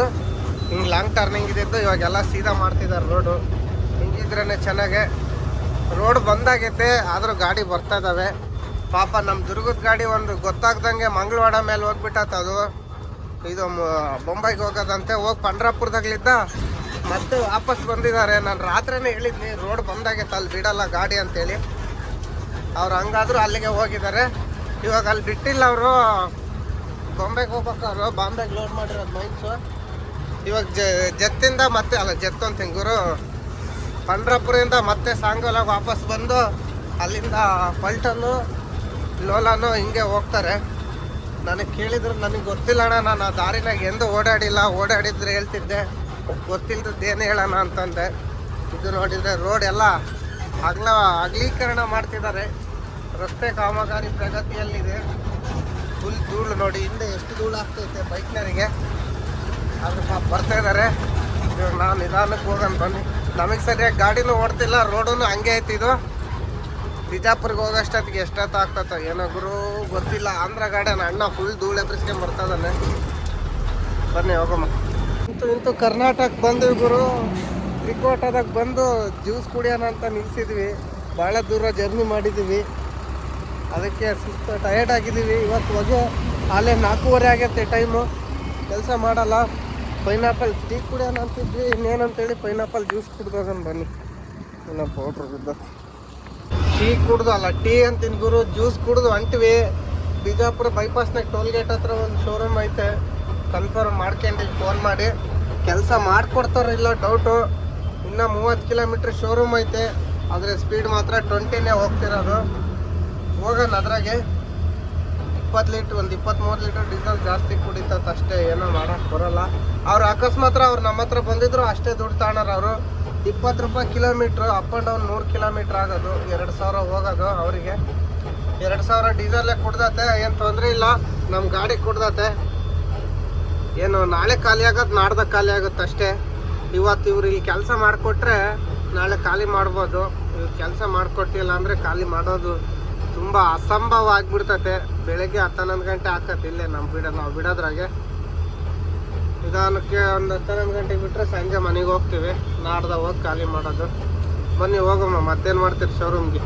ಹಿಂಗೆ ಲಾಂಗ್ ಟರ್ನಿಂಗ್ ಇದ್ದಿದ್ದು, ಇವಾಗೆಲ್ಲ ಸೀದಾ ಮಾಡ್ತಿದ್ದಾರೆ ರೋಡು ಹಿಂಗಿದ್ರೇ ಚೆನ್ನಾಗೆ. ರೋಡ್ ಬಂದಾಗೈತೆ, ಆದರೂ ಗಾಡಿ ಬರ್ತಾ ಇದ್ದಾವೆ ಪಾಪ ನಮ್ಮ ದುರ್ಗದ ಗಾಡಿ ಒಂದು ಗೊತ್ತಾಗ್ದಂಗೆ ಮಂಗಳವಾಡ ಮೇಲೆ ಹೋಗ್ಬಿಟ್ಟತ್ ಅದು. ಇದು ಬೊಂಬೈಗೆ ಹೋಗೋದಂತೆ, ಹೋಗಿ ಪಂಡ್ರಾಪುರದಾಗ್ಲಿದ್ದ ಮತ್ತೆ ವಾಪಸ್ ಬಂದಿದ್ದಾರೆ. ನಾನು ರಾತ್ರಿನೇ ಹೇಳಿದ್ನಿ, ರೋಡ್ ಬಂದಾಗೈತೆ, ಅಲ್ಲಿ ಬಿಡಲ್ಲ ಗಾಡಿ ಅಂತೇಳಿ. ಅವ್ರು ಹಂಗಾದ್ರು ಅಲ್ಲಿಗೆ ಹೋಗಿದ್ದಾರೆ. ಇವಾಗ ಅಲ್ಲಿ ಬಿಟ್ಟಿಲ್ಲ ಅವರು. ಬೊಂಬೆಗೆ ಹೋಗ್ಬೇಕಾದ್ರು ಬಾಂಬೆಗೆ ಲೋಡ್ ಮಾಡಿರೋದು ಮೈನ್ಸು. ಇವಾಗ ಜತ್ತಿಂದ ಮತ್ತೆ, ಅಲ್ಲ, ಜತ್ತು ಅಂತ ಗುರು? ಪಂಡ್ರಾಪುರದಿಂದ ಮತ್ತೆ ಸಾಂಗೋಲಾಗ ವಾಪಸ್ ಬಂದು ಅಲ್ಲಿಂದ ಪಲ್ಟನ್ನು, ಲೋಲಾನು ಹಿಂಗೆ ಹೋಗ್ತಾರೆ. ನನಗೆ ಕೇಳಿದ್ರೆ, ನನಗೆ ಗೊತ್ತಿಲ್ಲ ಅಣ್ಣ, ನಾನು ಆ ದಾರಿನಾಗ ಎಂದು ಓಡಾಡಿಲ್ಲ, ಓಡಾಡಿದ್ರೆ ಹೇಳ್ತಿದ್ದೆ ಗೊತ್ತಿಲ್ಲದ್ದು ಏನು ಹೇಳೋಣ ಅಂತಂದೆ. ಇದು ನೋಡಿದರೆ ರೋಡ್ ಎಲ್ಲ ಅಗ್ಲ, ಅಗಲೀಕರಣ ಮಾಡ್ತಿದ್ದಾರೆ ರಸ್ತೆ ಕಾಮಗಾರಿ ಪ್ರಗತಿಯಲ್ಲಿದೆ. ಫುಲ್ ಧೂಳು ನೋಡಿ, ಹಿಂದೆ ಎಷ್ಟು ಧೂಳು ಆಗ್ತೈತೆ ಬೈಕ್ನರಿಗೆ ಆದ್ರೆ ಪಾಪ ಬರ್ತಾ ಇದ್ದಾರೆ ಇವಾಗ ನಾನು ನಿಧಾನಕ್ಕೆ ಹೋಗೋಣ, ಬನ್ನಿ. ನಮಗೆ ಸರಿಯಾಗಿ ಗಾಡಿನೂ ಓಡ್ತಿಲ್ಲ ರೋಡೂ ಹಂಗೆ ಐತಿ ಇದು. ಬಿಜಾಪುರ್ಗೆ ಹೋಗೋಷ್ಟೊತ್ತಿಗೆ ಎಷ್ಟೊತ್ತು ಆಗ್ತದ ಏನೋ ಗುರು ಗೊತ್ತಿಲ್ಲ. ಆಂಧ್ರ ಗಾರ್ಡನ್ ಅಣ್ಣ ಫುಲ್ ಧೂಳು ಎಬ್ರಿಸ್ಕೊಂಡು ಬರ್ತಾನೆ ಬನ್ನಿ ಹೋಗಮ್ಮ ಇಂತೂ, ಇಂತು ಕರ್ನಾಟಕ ಬಂದ್ವಿ ಗುರು. ತ್ರಿಕೋಟದಾಗ ಬಂದು ಜ್ಯೂಸ್ ಕುಡಿಯೋಣ ಅಂತ ನಿಲ್ಸಿದ್ವಿ. ಭಾಳ ದೂರ ಜರ್ನಿ ಮಾಡಿದ್ದೀವಿ ಅದಕ್ಕೆ ಸುಸ್ತು ಟಯರ್ಡ್ ಆಗಿದ್ದೀವಿ ಇವತ್ತು ಹೊಗೆ ಅಲ್ಲೇ ನಾಲ್ಕೂವರೆ ಆಗೈತೆ ಟೈಮು. ಕೆಲಸ ಮಾಡಲ್ಲ. ಪೈನಾಪಲ್ ಟೀ ಕುಡಿಯೋಣ ಅಂತಿದ್ವಿ. ಇನ್ನೇನಂತೇಳಿ ಪೈನಾಪಲ್ ಜ್ಯೂಸ್ ಕುಡ್ದೋಗನ್ ಬನ್ನಿ. ಇನ್ನ ಪೌಡ್ರ್ ಬಿದ್ದು ಟೀ ಕುಡ್ದು ಅಲ್ಲ, ಟೀ ಅಂತೀನಿ ಗುರು, ಜ್ಯೂಸ್ ಕುಡ್ದು ಹೊಂಟ್ವಿ ಬಿಜಾಪುರ ಬೈಪಾಸ್ನಾಗ ಟೋಲ್ ಗೇಟ್ ಹತ್ರ ಒಂದು ಶೋರೂಮ್ ಐತೆ. ಕನ್ಫರ್ಮ್ ಮಾಡ್ಕೊಂಡು ಫೋನ್ ಮಾಡಿ. ಕೆಲಸ ಮಾಡ್ಕೊಡ್ತಾರೋ ಇಲ್ಲ ಡೌಟು ಇನ್ನು ಮೂವತ್ತು ಕಿಲೋಮೀಟ್ರ್ ಶೋರೂಮ್ ಐತೆ. ಆದರೆ ಸ್ಪೀಡ್ ಮಾತ್ರ ಟ್ವೆಂಟಿನೇ ಹೋಗ್ತಿರೋದು. ಹೋಗೋಣ ಅದ್ರಾಗೆ. ಇಪ್ಪತ್ತು ಲೀಟ್ರ್ ಒಂದು ಇಪ್ಪತ್ತ್ಮೂರು ಲೀಟ್ರ್ ಡೀಸೆಲ್ ಜಾಸ್ತಿ ಕುಡಿತತ್ ಅಷ್ಟೇ, ಏನೋ ಮಾಡೋಕ್ಕೆ ಬರೋಲ್ಲ. ಅವ್ರು ಅಕಸ್ಮಾತ್ರ ಅವ್ರು ನಮ್ಮ ಹತ್ರ ಬಂದಿದ್ರು ಅಷ್ಟೇ ದುಡ್ಡು ತಾಣರ ಅವರು. ಇಪ್ಪತ್ತು ರೂಪಾಯಿ ಕಿಲೋಮೀಟ್ರ್ ಅಪ್ ಆ್ಯಂಡ್ ಡೌನ್ ನೂರು ಕಿಲೋಮೀಟ್ರ್ ಆಗೋದು. ಎರಡು ಸಾವಿರ ಹೋಗೋದು ಅವರಿಗೆ. ಎರಡು ಸಾವಿರ ಡೀಸೆಲ್ಲೇ ಕುಡ್ದತೆ ಏನು ತೊಂದರೆ ಇಲ್ಲ. ನಮ್ಮ ಗಾಡಿ ಕುಡ್ದತೆ ಏನು, ನಾಳೆ ಖಾಲಿ ಆಗೋದು ನಾಡ್ದಾಗ ಖಾಲಿ ಆಗುತ್ತೆ ಅಷ್ಟೇ. ಇವತ್ತು ಇವ್ರು ಇಲ್ಲಿ ಕೆಲಸ ಮಾಡಿಕೊಟ್ರೆ ನಾಳೆ ಖಾಲಿ ಮಾಡ್ಬೋದು. ಇವ್ರು ಕೆಲಸ ಮಾಡಿಕೊಟ್ಟಿಲ್ಲ ಅಂದರೆ ಖಾಲಿ ಮಾಡೋದು ತುಂಬ ಅಸಂಭವ ಆಗಿಬಿಡ್ತತೆ. ಬೆಳಗ್ಗೆ ಹನ್ನೊಂದು ಗಂಟೆ ಆಕತ್ತೆ ಇಲ್ಲೇ ನಮ್ಮ ಬಿಡೋ ನಾವು ಬಿಡೋದ್ರಾಗೆ. ನಿಧಾನಕ್ಕೆ ಒಂದು ಹತ್ತೊಂದು ಗಂಟೆಗೆ ಬಿಟ್ಟರೆ ಸಂಜೆ ಮನೆಗೆ ಹೋಗ್ತೀವಿ. ನಾಡ್ದಾಗ ಹೋಗಿ ಖಾಲಿ ಮಾಡೋದು. ಬನ್ನಿ ಹೋಗಮ್ಮ, ಮತ್ತೇನು ಮಾಡ್ತೀರಿ ಶೋರೂಮ್ಗೆ?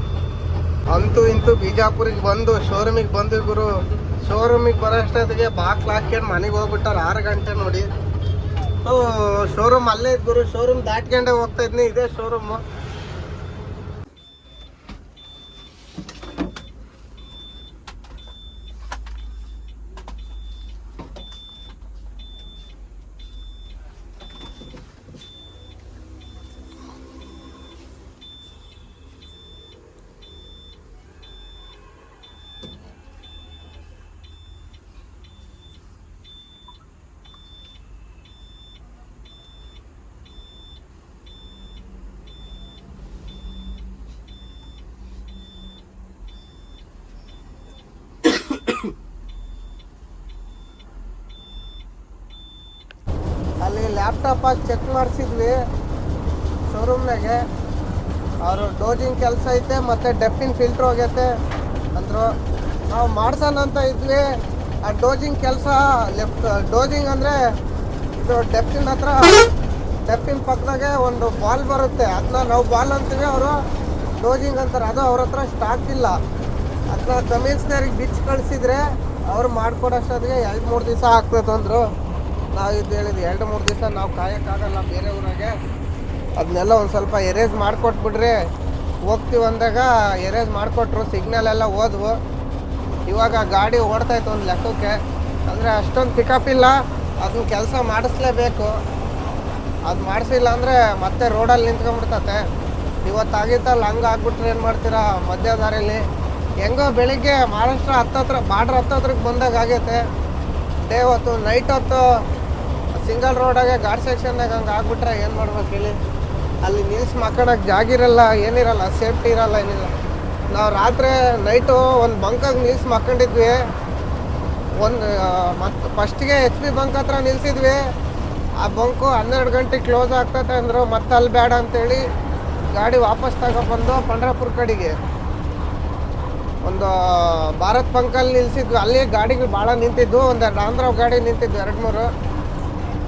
ಅಂತೂ ಇಂತೂ ಬಿಜಾಪುರಿಗೆ ಬಂದು, ಶೋರೂಮಿಗೆ ಬಂದು ಗುರು, ಶೋರೂಮಿಗೆ ಬರೋ ಅಷ್ಟೊತ್ತಿಗೆ ಬಾಕ್ಲು ಹಾಕ್ಕೊಂಡು ಮನೆಗೆ ಹೋಗ್ಬಿಟ್ಟಾರ ಆರು ಗಂಟೆ ನೋಡಿ. ಶೋರೂಮ್ ಅಲ್ಲೇ ಗುರು, ಶೋರೂಮ್ ದಾಟ್ಕೊಂಡೆ ಹೋಗ್ತಾ ಇದ್ನಿ, ಇದೇ ಶೋರೂಮು. ಲ್ಯಾಪ್ಟಾಪ್ ಚೆಕ್ ಮಾಡಿಸಿದ್ವಿ. ಶೋರೂಮ್ನಾಗೆ ಅವರು ಡೋಜಿಂಗ್ ಕೆಲಸ ಐತೆ, ಮತ್ತು ಡೆಫಿನ್ ಫಿಲ್ಟ್ರ್ ಹೋಗೈತೆ ಅಂದರು. ನಾವು ಮಾಡ್ಸೋಣ ಅಂತ ಇದ್ವಿ. ಆ ಡೋಜಿಂಗ್ ಕೆಲಸ ಲೆಫ್ಟ್ ಡೋಜಿಂಗ್ ಅಂದರೆ ಇದು ಡೆಫಿನ್ ಹತ್ರ ಡೆಫಿನ್ ಪಕ್ಕದಾಗೆ ಒಂದು ಬಾಲ್ ಬರುತ್ತೆ. ಅದನ್ನ ನಾವು ಬಾಲ್ ಅಂತೀವಿ ಅವರು. ಡೋಜಿಂಗ್ ಅಂತಾರೆ. ಅದು ಅವ್ರ ಹತ್ರ ಸ್ಟಾಕ್ ಇಲ್ಲ. ಅದನ್ನ ಕಮಿಷನರಿಗೆ ಬಿಚ್ಚು ಕಳಿಸಿದ್ರೆ ಅವ್ರು ಮಾಡಿಕೊಡೋಷ್ಟೊತ್ತಿಗೆ ಎರಡು ಮೂರು ದಿವಸ ಆಗ್ತದೆ ಅಂದರು ನಾವು ಇದು ಎರಡು ಮೂರು ದಿವಸ ನಾವು ಕಾಯೋಕ್ಕಾಗಲ್ಲ ಬೇರೆ ಊರಾಗೆ. ಅದನ್ನೆಲ್ಲ ಒಂದು ಸ್ವಲ್ಪ ಎರೇಸ್ ಮಾಡಿಕೊಟ್ಬಿಡ್ರಿ. ಹೋಗ್ತೀವಿ ಅಂದಾಗ ಎರೇಸ್ ಮಾಡಿಕೊಟ್ರು ಸಿಗ್ನಲ್ ಎಲ್ಲ ಹೋದ್ವು. ಇವಾಗ ಗಾಡಿ ಓಡ್ತಾಯ್ತು ಒಂದು ಲೆಕ್ಕಕ್ಕೆ. ಅಂದರೆ ಅಷ್ಟೊಂದು ಪಿಕಪ್ ಇಲ್ಲ, ಅದನ್ನ ಕೆಲಸ ಮಾಡಿಸ್ಲೇಬೇಕು. ಅದು ಮಾಡಿಸಿಲ್ಲ ಅಂದರೆ ಮತ್ತೆ ರೋಡಲ್ಲಿ ನಿಂತ್ಕೊಂಡ್ಬಿಡ್ತತೆ. ಇವತ್ತಾಗಿತ್ತಲ್ಲ, ಹಂಗೆ ಆಗ್ಬಿಟ್ರೆ ಏನು ಮಾಡ್ತೀರಾ ಮಧ್ಯ ದಾರಿಯಲ್ಲಿ ಹೆಂಗೋ ಬೆಳಿಗ್ಗೆ ಮಹಾರಾಷ್ಟ್ರ ಹತ್ತತ್ರ, ಬಾರ್ಡ್ರ್ ಹತ್ತತ್ರಕ್ಕೆ ಬಂದಾಗ ಆಗೈತೆ. ಡೇ ಹೊತ್ತು ನೈಟ್ ಹೊತ್ತು ಸಿಂಗಲ್ ರೋಡಾಗೆ ಘಾಟ್ ಸೆಕ್ಷನ್ನಾಗ ಹಂಗೆ ಆಗ್ಬಿಟ್ರೆ ಏನು ಮಾಡ್ಬೇಕು ಹೇಳಿ? ಅಲ್ಲಿ ನಿಲ್ಸಿ ಜಾಗ ಇರಲ್ಲ, ಏನಿರಲ್ಲ, ಸೇಫ್ಟಿ ಇರಲ್ಲ, ಏನಿಲ್ಲ. ನಾವು ರಾತ್ರಿ ನೈಟು ಒಂದು ಬಂಕಾಗಿ ನಿಲ್ಸಿ ಮಕ್ಕೊಂಡಿದ್ವಿ. ಒಂದು ಮತ್ತು ಫಸ್ಟಿಗೆ ಎಚ್ ಪಿ ಬಂಕ್ ಹತ್ರ ನಿಲ್ಸಿದ್ವಿ. ಆ ಬಂಕು ಹನ್ನೆರಡು ಗಂಟೆಗೆ ಕ್ಲೋಸ್ ಆಗ್ತೈತೆ ಅಂದರು ಮತ್ತೆ ಅಲ್ಲಿ ಬೇಡ ಅಂತೇಳಿ ಗಾಡಿ ವಾಪಸ್ ತಗೊಬಂದು ಪಂಡ್ರಾಪುರ ಕಡೆಗೆ. ಒಂದು ಭಾರತ್ ಬಂಕಲ್ಲಿ ನಿಲ್ಸಿದ್ವಿ. ಅಲ್ಲಿ ಗಾಡಿಗಳು ಭಾಳ ನಿಂತಿದ್ವು. ಒಂದೆರಡು ಆಂಧ್ರ ಗಾಡಿ ನಿಂತಿದ್ವು, ಎರಡು ಮೂರು.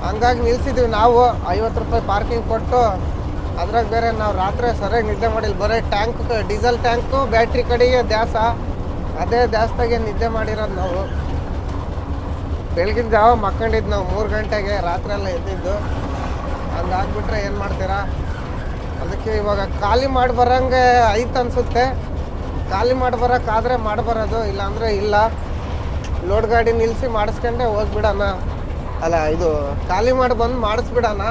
ಹಂಗಾಗಿ ನಿಲ್ಸಿದ್ವಿ ನಾವು, ಐವತ್ತು ರೂಪಾಯಿ ಪಾರ್ಕಿಂಗ್ ಕೊಟ್ಟು, ಅದ್ರಾಗ ಬೇರೆ ನಾವು ರಾತ್ರಿ ಸರಿಯಾಗಿ ನಿದ್ದೆ ಮಾಡಿಲ್ಲ. ಬರೀ ಟ್ಯಾಂಕ್ ಡೀಸೆಲ್ ಟ್ಯಾಂಕು ಬ್ಯಾಟ್ರಿ ಕಡೆಗೆ ದ್ಯಾಸ. ಅದೇ ದ್ಯಾಸ್ದಾಗೆ ನಿದ್ದೆ ಮಾಡಿರೋದು ನಾವು. ಬೆಳಗಿನ ಜಾವ ಮಕ್ಕೊಂಡಿದ್ದು ನಾವು ಮೂರು ಗಂಟೆಗೆ, ರಾತ್ರಿ ಎಲ್ಲ ಎದ್ದಿದ್ದು. ಹಂಗಾಗ್ಬಿಟ್ರೆ ಏನು ಮಾಡ್ತೀರಾ? ಅದಕ್ಕೆ ಇವಾಗ ಖಾಲಿ ಮಾಡಿ ಬರೋಂಗೆ ಐತೆ ಅನಿಸುತ್ತೆ. ಖಾಲಿ ಮಾಡಿ ಬರೋಕ್ಕಾದರೆ ಮಾಡಿ ಬರೋದು ಇಲ್ಲಾಂದರೆ ಇಲ್ಲ. ಲೋಡ್ ಗಾಡಿ ನಿಲ್ಲಿಸಿ ಮಾಡಿಸ್ಕೊಂಡೆ ಹೋಗ್ಬಿಡೋಣ. ಅಲ್ಲ, ಇದು ಖಾಲಿ ಮಾಡಿ ಬಂದು ಮಾಡಿಸ್ಬಿಡೋಣ.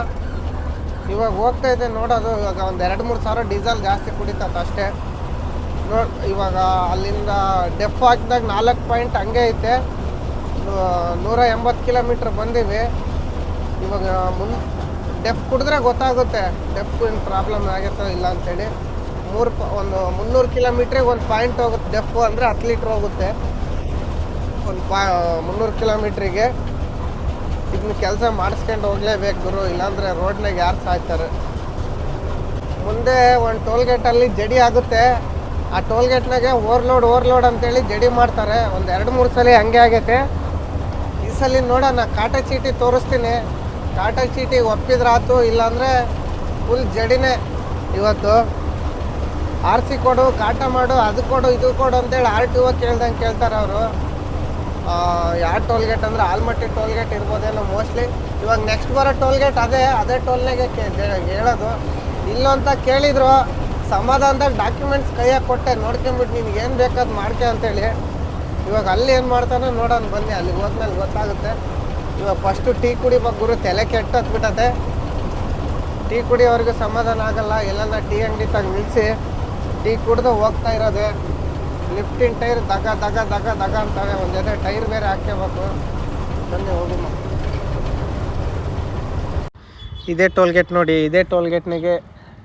ಇವಾಗ ಹೋಗ್ತಾ ಇದೆ ನೋಡೋದು, ಇವಾಗ ಒಂದು ಎರಡು ಮೂರು ಸಾವಿರ ಡೀಸೆಲ್ ಜಾಸ್ತಿ ಕುಡಿತತ್ ಅಷ್ಟೇ. ನೋ, ಇವಾಗ ಅಲ್ಲಿಂದ ಡೆಫ್ ಹಾಕಿದಾಗ ನಾಲ್ಕು ಪಾಯಿಂಟ್ ಹಂಗೆ ಐತೆ. ನೂರ ಎಂಬತ್ತು ಕಿಲೋಮೀಟ್ರ್ ಬಂದೀವಿ. ಇವಾಗ ಮುನ್, ಡೆಫ್ ಕುಡಿದ್ರೆ ಗೊತ್ತಾಗುತ್ತೆ, ಡೆಫ್ ಏನು ಪ್ರಾಬ್ಲಮ್ ಆಗುತ್ತೋ ಇಲ್ಲ ಅಂತೇಳಿ. ಮೂರು ಪ, ಒಂದು ಮುನ್ನೂರು ಕಿಲೋಮೀಟ್ರಿಗೆ ಒಂದು ಪಾಯಿಂಟ್ ಹೋಗುತ್ತೆ, ಡೆಫ್ ಅಂದರೆ ಹತ್ತು ಲೀಟ್ರ್ ಹೋಗುತ್ತೆ. ಒಂದು ಪಾ, ಮುನ್ನೂರು ಕಿಲೋಮೀಟ್ರಿಗೆ. ಇದನ್ನ ಕೆಲಸ ಮಾಡಿಸ್ಕೊಂಡು ಹೋಗ್ಲೇಬೇಕು ಗುರು, ಇಲ್ಲಾಂದರೆ ರೋಡ್ನಾಗ ಯಾರು ಸಾಯ್ತಾರೆ? ಮುಂದೆ ಒಂದು ಟೋಲ್ಗೇಟಲ್ಲಿ ಜಡಿ ಆಗುತ್ತೆ. ಆ ಟೋಲ್ಗೇಟ್ನಾಗೆ ಓವರ್ಲೋಡ್ ಓವರ್ಲೋಡ್ ಅಂತೇಳಿ ಜಡಿ ಮಾಡ್ತಾರೆ. ಒಂದು ಎರಡು ಮೂರು ಸಲ ಹಂಗೆ ಆಗೈತೆ. ಈ ಸಲ ನೋಡೋಣ ಕಾಟ ಚೀಟಿ ತೋರಿಸ್ತೀನಿ. ಕಾಟ ಚೀಟಿ ಒಪ್ಪಿದ್ರಾತು ಇಲ್ಲಾಂದರೆ ಫುಲ್ ಜಡಿನೇ ಇವತ್ತು. ಆರ್ ಸಿ ಕೊಡು, ಕಾಟ ಮಾಡು, ಅದು ಕೊಡು, ಇದು ಕೊಡು ಅಂತೇಳಿ ಆರ್ ಟಿ ಒ ಕೇಳ್ದಂಗೆ ಕೇಳ್ತಾರೆ ಅವರು. ಯಾವ ಟೋಲ್ ಗೇಟ್ ಅಂದರೆ ಆಲ್ಮಟ್ಟಿ ಟೋಲ್ ಗೇಟ್ ಇರ್ಬೋದೇನೋ ಮೋಸ್ಟ್ಲಿ ಇವಾಗ ನೆಕ್ಸ್ಟ್ ಬರೋ ಟೋಲ್ ಗೇಟ್ ಅದೇ ಅದೇ ಟೋಲ್ನಾಗೆ ಹೇಳೋದು. ಇಲ್ಲ ಅಂತ ಕೇಳಿದ್ರು, ಸಮಾಧಾನದಾಗ ಡಾಕ್ಯುಮೆಂಟ್ಸ್ ಕೈಯಾಗೆ ಕೊಟ್ಟೆ ನೋಡ್ಕೊಂಬಿಟ್ಟು ನಿನ್ಗೆ ಏನು ಬೇಕಾದ್ ಮಾಡ್ಕೆ ಅಂತೇಳಿ. ಇವಾಗ ಅಲ್ಲಿ ಏನು ಮಾಡ್ತಾನೆ ನೋಡೋಣ, ಬನ್ನಿ, ಅಲ್ಲಿಗೆ ಹೋದ್ಮೇಲೆ ಗೊತ್ತಾಗುತ್ತೆ. ಇವಾಗ ಫಸ್ಟು ಟೀ ಕುಡಿಬೇಕು ಗುರು, ತಲೆ ಕೆಟ್ಟು ಹತ್ಬಿಟ್ಟತೆ ಟೀ ಕುಡಿಯೋವರೆಗೂ ಸಮಾಧಾನ ಆಗಲ್ಲ, ಎಲ್ಲನ ಟೀ ಅಂಗಡಿ ತಗ ನಿಲ್ಲಿಸಿ ಟೀ ಕುಡಿದು ಹೋಗ್ತಾ ಇರೋದೆ. ಲಿಫ್ಟಿನ್ ಟೈರ್ ದಗ ದಗ ದಗ ದಗ ಅಂತಾರೆ. ಒಂದು ಟೈರ್ ಬೇರೆ ಹಾಕ್ಕೋಬೇಕು. ಬನ್ನಿ ಹೋಗಮ್ಮ ಇದೇ ಟೋಲ್ ಗೇಟ್ ನೋಡಿ, ಇದೇ ಟೋಲ್ ಗೇಟ್ನಿಗೆ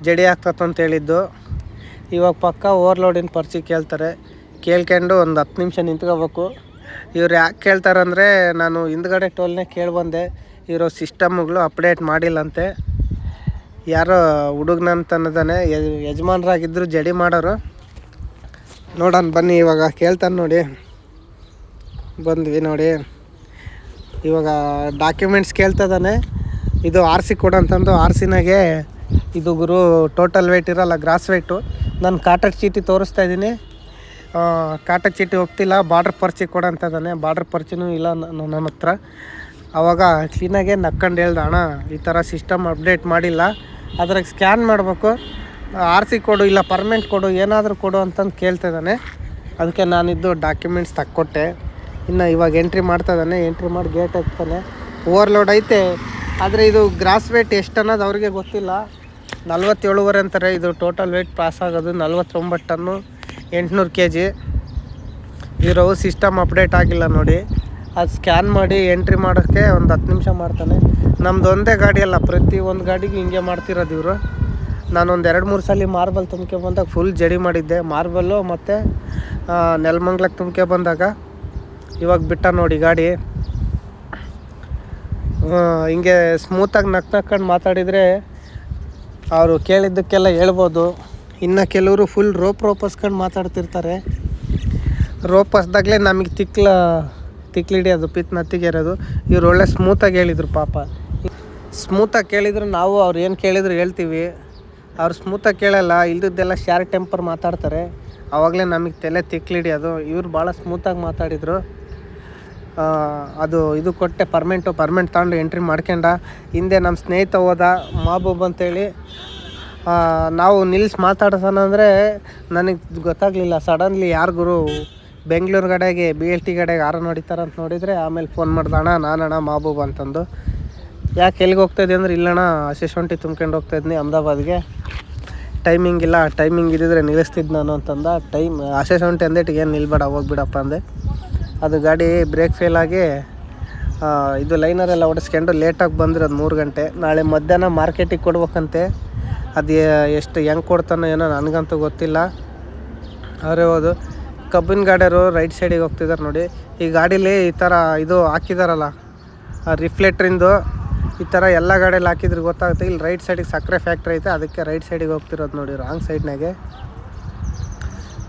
ಜಡಿ ಆಗ್ತತ್ ಅಂತ ಹೇಳಿದ್ದು. ಇವಾಗ ಪಕ್ಕ ಓವರ್ಲೋಡಿನ ಪರ್ಚಿ ಕೇಳ್ತಾರೆ. ಕೇಳ್ಕೊಂಡು ಒಂದು ಹತ್ತು ನಿಮಿಷ ನಿಂತ್ಕೋಬೇಕು. ಇವ್ರು ಯಾಕೆ ಕೇಳ್ತಾರಂದರೆ, ನಾನು ಹಿಂದ್ಗಡೆ ಟೋಲ್ನೇ ಕೇಳಿಬಂದೆ. ಇರೋ ಸಿಸ್ಟಮ್ಗಳು ಅಪ್ಡೇಟ್ ಮಾಡಿಲ್ಲಂತೆ. ಯಾರೋ ಹುಡುಗನಂತನದಾನೆ ಯಜಮಾನರಾಗಿದ್ದರು ಜಡಿ ಮಾಡೋರು. ನೋಡೋಣ, ಬನ್ನಿ. ಇವಾಗ ಕೇಳ್ತಾನೆ ನೋಡಿ. ಬಂದ್ವಿ ನೋಡಿ. ಇವಾಗ ಡಾಕ್ಯುಮೆಂಟ್ಸ್ ಕೇಳ್ತದಾನೆ ಇದು ಆರ್ ಸಿ ಕೊಡು ಅಂತಂದು ಆರ್ ಸಿನಾಗೆ ಇದು ಗುರು ಟೋಟಲ್ ವೆಯ್ಟ್ ಇರೋಲ್ಲ ಗ್ರಾಸ್ ವೆಯ್ಟು ನಾನು ಕಾಟಕ್ ಚೀಟಿ ತೋರಿಸ್ತಾ ಇದ್ದೀನಿ. ಕಾಟಕ್ ಚೀಟಿ ಹೋಗ್ತಿಲ್ಲ ಬಾರ್ಡ್ರ್ ಪರ್ಚಿ ಕೊಡು ಇದ್ದಾನೆ. ಬಾರ್ಡ್ರ್ ಪರ್ಚಿನೂ ಇಲ್ಲ ನನ್ನ ಹತ್ರ. ಆವಾಗ ಕ್ಲೀನಾಗೆ ನಕ್ಕಂಡು ಹೇಳ್ದ, ಅಣ್ಣ, ಈ ಥರ ಸಿಸ್ಟಮ್ ಅಪ್ಡೇಟ್ ಮಾಡಿಲ್ಲ. ಅದ್ರಾಗ ಸ್ಕ್ಯಾನ್ ಮಾಡಬೇಕು. ಆರ್ ಸಿ ಕೊಡು ಇಲ್ಲ ಪರ್ಮೆಂಟ್ ಕೊಡು, ಏನಾದರೂ ಕೊಡು ಅಂತಂದು ಕೇಳ್ತಾ ಇದ್ದಾನೆ. ಅದಕ್ಕೆ ನಾನಿದ್ದು ಡಾಕ್ಯುಮೆಂಟ್ಸ್ ತಕ್ಕೊಟ್ಟೆ. ಇನ್ನು ಇವಾಗ ಎಂಟ್ರಿ ಮಾಡ್ತಾ ಇದ್ದಾನೆ. ಎಂಟ್ರಿ ಮಾಡಿ ಗೇಟ್ ಹಾಕ್ತಾನೆ ಓವರ್ಲೋಡ್ ಐತೆ. ಆದರೆ ಇದು ಗ್ರಾಸ್ ವೇಟ್ ಎಷ್ಟು ಅನ್ನೋದು ಅವ್ರಿಗೆ ಗೊತ್ತಿಲ್ಲ. ನಲ್ವತ್ತೇಳುವರೆ ಅಂತಾರೆ. ಇದು ಟೋಟಲ್ ವೆಯ್ಟ್ ಪಾಸ್ ಆಗೋದು ನಲ್ವತ್ತೊಂಬತ್ತು ಟನ್ನು ಎಂಟುನೂರು ಕೆ ಜಿ ಇರೋ ಸಿಸ್ಟಮ್ ಅಪ್ಡೇಟ್ ಆಗಿಲ್ಲ ನೋಡಿ. ಅದು ಸ್ಕ್ಯಾನ್ ಮಾಡಿ ಎಂಟ್ರಿ ಮಾಡೋಕ್ಕೆ ಒಂದು ಹತ್ತು ನಿಮಿಷ ಮಾಡ್ತಾನೆ. ನಮ್ದು ಒಂದೇ ಗಾಡಿ ಅಲ್ಲ, ಪ್ರತಿ ಒಂದು ಗಾಡಿಗೆ ಹಿಂಗೆ ಮಾಡ್ತಿರೋದು ಇವರು. ನಾನೊಂದು ಎರಡು ಮೂರು ಸಲ ಮಾರ್ಬಲ್ ತುಂಬ್ಕೆ ಬಂದಾಗ ಫುಲ್ ಜಡಿ ಮಾಡಿದ್ದೆ. ಮಾರ್ಬಲ್ಲು ಮತ್ತು ನೆಲಮಂಗ್ಲಕ್ಕೆ ತುಂಬ್ಕೆ ಬಂದಾಗ. ಇವಾಗ ಬಿಟ್ಟ ನೋಡಿ ಗಾಡಿ. ಹಿಂಗೆ ಸ್ಮೂತಾಗಿ ನಕ್ ನಕ್ಕೊಂಡು ಮಾತಾಡಿದರೆ ಅವರು ಕೇಳಿದ್ದಕ್ಕೆಲ್ಲ ಹೇಳ್ಬೋದು. ಇನ್ನು ಕೆಲವರು ಫುಲ್ ರೋಪ್ ರೋಪಸ್ಕೊಂಡು ಮಾತಾಡ್ತಿರ್ತಾರೆ. ರೋಪ್ ಹಸ್ದಾಗಲೇ ನಮಗೆ ತಿಕ್ಲ ತಿಕ್ಲಿಡಿಯೋದು ಪಿತ್ ನತ್ತಿಗೆ ಇರೋದು. ಇವ್ರು ಒಳ್ಳೆ ಸ್ಮೂತಾಗಿ ಹೇಳಿದರು ಪಾಪ. ಸ್ಮೂತಾಗಿ ಕೇಳಿದ್ರು ನಾವು ಅವ್ರು ಏನು ಕೇಳಿದ್ರು ಹೇಳ್ತೀವಿ. ಅವ್ರು ಸ್ಮೂತಾಗಿ ಕೇಳಲ್ಲ, ಇಲ್ದಿದ್ದೆಲ್ಲ ಶಾರ್ಟ್ ಟೆಂಪರ್ ಮಾತಾಡ್ತಾರೆ. ಆವಾಗಲೇ ನಮಗೆ ತಲೆ ತಿಕ್ಲಿಡಿಯೋದು ಇವ್ರು ಭಾಳ ಸ್ಮೂತಾಗಿ ಮಾತಾಡಿದರು. ಅದು ಇದು ಕೊಟ್ಟೆ ಪರ್ಮೆಂಟು ಪರ್ಮೆಂಟ್ ತಗೊಂಡು ಎಂಟ್ರಿ ಮಾಡ್ಕೊಂಡ. ಹಿಂದೆ ನಮ್ಮ ಸ್ನೇಹಿತ ಹೋದ ಮಾಬೂಬ್ ಅಂತೇಳಿ. ನಾವು ನಿಲ್ಲಿಸಿ ಮಾತಾಡ್ಸೋಣ ಅಂದರೆ ನನಗೆ ಗೊತ್ತಾಗಲಿಲ್ಲ. ಸಡನ್ಲಿ ಯಾರು ಗುರು ಬೆಂಗಳೂರು ಕಡೆಗೆ ಬಿ ಎಲ್ ಟಿ ಕಡೆಗೆ ಯಾರು ಅಂತ ನೋಡಿದರೆ ಆಮೇಲೆ ಫೋನ್ ಮಾಡ್ದಣ ನಾನಣ್ಣ ಮಾಬೂಬ್ ಅಂತಂದು. ಯಾಕೆ ಎಲ್ಲಿಗೆ ಹೋಗ್ತಾಯಿದ್ದೆ ಅಂದ್ರೆ, ಇಲ್ಲಣ್ಣ ಶುಂಠಿ ತುಂಬ್ಕೊಂಡು ಹೋಗ್ತಾಯಿದ್ನಿ ಅಹಮದಾಬಾದ್ಗೆ. ಟೈಮಿಂಗ್ ಇಲ್ಲ ಟೈಮಿಂಗ್ ಇದ್ದಿದ್ರೆ ನಿಲ್ಲಿಸ್ತಿದ್ದು ನಾನು ಅಂತಂದ, ಟೈಮ್ ಶುಂಠಿ ಅಂದೇಟಿಗೆ ಏನು ನಿಲ್ಬೇಡ, ಹೋಗ್ಬಿಡಪ್ಪ ಅಂದೆ. ಅದು ಗಾಡಿ ಬ್ರೇಕ್ ಫೇಲ್ ಆಗಿ ಇದು ಇದು ಲೈನರೆಲ್ಲ ಓಡಿಸ್ಕೊಂಡು ಲೇಟಾಗಿ ಬಂದಿರೋದು ಮೂರು ಗಂಟೆ. ನಾಳೆ ಮಧ್ಯಾಹ್ನ ಮಾರ್ಕೆಟಿಗೆ ಕೊಡ್ಬೇಕಂತೆ. ಅದು ಎಷ್ಟು ಹೆಂಗೆ ಕೊಡ್ತಾನೋ ಏನೋ ನನಗಂತೂ ಗೊತ್ತಿಲ್ಲ. ಅವರೇ ಹೋದು ಕಬ್ಬಿನ ಗಾಡಿಯವರು ರೈಟ್ ಸೈಡಿಗೆ ಹೋಗ್ತಿದ್ದಾರೆ ನೋಡಿ. ಈ ಗಾಡೀಲಿ ಈ ಥರ ಇದು ಹಾಕಿದಾರಲ್ಲ ರಿಫ್ಲೆಕ್ಟ್ರಿಂದು ಈ ಥರ ಎಲ್ಲ ಗಾಡಿಯಲ್ಲಿ ಹಾಕಿದ್ರೆ ಗೊತ್ತಾಗುತ್ತೆ. ಇಲ್ಲಿ ರೈಟ್ ಸೈಡಿಗೆ ಸಕ್ಕರೆ ಫ್ಯಾಕ್ಟ್ರಿ ಐತೆ, ಅದಕ್ಕೆ ರೈಟ್ ಸೈಡಿಗೆ ಹೋಗ್ತಿರೋದು ನೋಡಿ ರಾಂಗ್ ಸೈಡ್ನಾಗೆ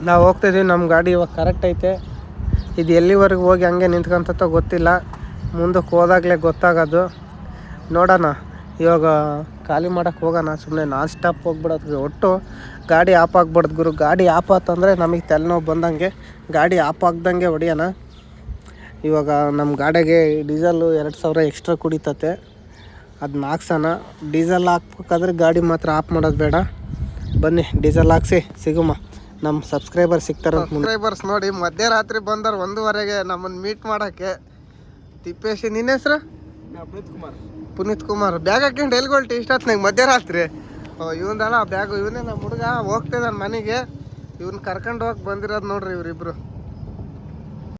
ನಾವು ಹೋಗ್ತಿದ್ದೀವಿ ನಮ್ಮ ಗಾಡಿ ಇವಾಗ ಕರೆಕ್ಟ್ ಐತೆ. ಇದು ಎಲ್ಲಿವರೆಗೂ ಹೋಗಿ ಹಂಗೆ ನಿಂತ್ಕೊಂತೋ ಗೊತ್ತಿಲ್ಲ. ಮುಂದಕ್ಕೆ ಹೋದಾಗಲೇ ಗೊತ್ತಾಗೋದು. ನೋಡೋಣ, ಇವಾಗ ಖಾಲಿ ಮಾಡೋಕ್ಕೆ ಹೋಗೋಣ ಸುಮ್ಮನೆ ನಾನ್ ಸ್ಟಾಪ್ ಹೋಗ್ಬಿಡೋದು ಒಟ್ಟು ಗಾಡಿ ಆಫ್ ಆಗ್ಬಾರ್ದು ಗುರು. ಗಾಡಿ ಆಫ್ ಆತಂದರೆ ನಮಗೆ ತಲೆನೋವು ಬಂದಂಗೆ ಗಾಡಿ ಆಫ್ ಆಗ್ದಂಗೆ ಹೊಡಿಯೋಣ. ಇವಾಗ ನಮ್ಮ ಗಾಡಿಗೆ ಡೀಸೆಲ್ಲು ಎರಡು ಸಾವಿರ ಎಕ್ಸ್ಟ್ರಾ ಕುಡಿತತೆ. ಅದನ್ನ ಹಾಕ್ಸೋಣ. ಡೀಸೆಲ್ ಹಾಕ್ಬೇಕಾದ್ರೆ ಗಾಡಿ ಮಾತ್ರ ಆಫ್ ಮಾಡೋದು ಬೇಡ. ಬನ್ನಿ, ಡೀಸೆಲ್ ಹಾಕ್ಸಿ ಸಿಗುಮ್ಮ ನಮ್ಮ ಸಬ್ಸ್ಕ್ರೈಬರ್ ಸಿಗ್ತಾರೆ ಸಬ್ಸ್ಕ್ರೈಬರ್ಸ್ ನೋಡಿ ಮಧ್ಯರಾತ್ರಿ ಬಂದವ್ರು ಒಂದೂವರೆಗೆ ನಮ್ಮನ್ನು ಮೀಟ್ ಮಾಡೋಕ್ಕೆ. ತಿಪ್ಪೇಶಿ, ನಿನ್ನ ಹೆಸ್ರು? ಪುನೀತ್ ಕುಮಾರ್. ಪುನೀತ್ ಕುಮಾರ್ ಬ್ಯಾಗ್ ಹಾಕೊಂಡು ಎಲ್ಗೊಳ್ಟಿ ನಂಗೆ ಮಧ್ಯರಾತ್ರಿ ಇವಂದಲ್ಲ ಬ್ಯಾಗು ಇವನೇ ನಮ್ಮ ಹುಡುಗ ಹೋಗ್ತಿದ್ದಾನೆ ಮನೆಗೆ. ಇವ್ನ ಕರ್ಕೊಂಡು ಹೋಗಿ ಬಂದಿರೋದು ನೋಡ್ರಿ ಇವ್ರಿಬ್ರು.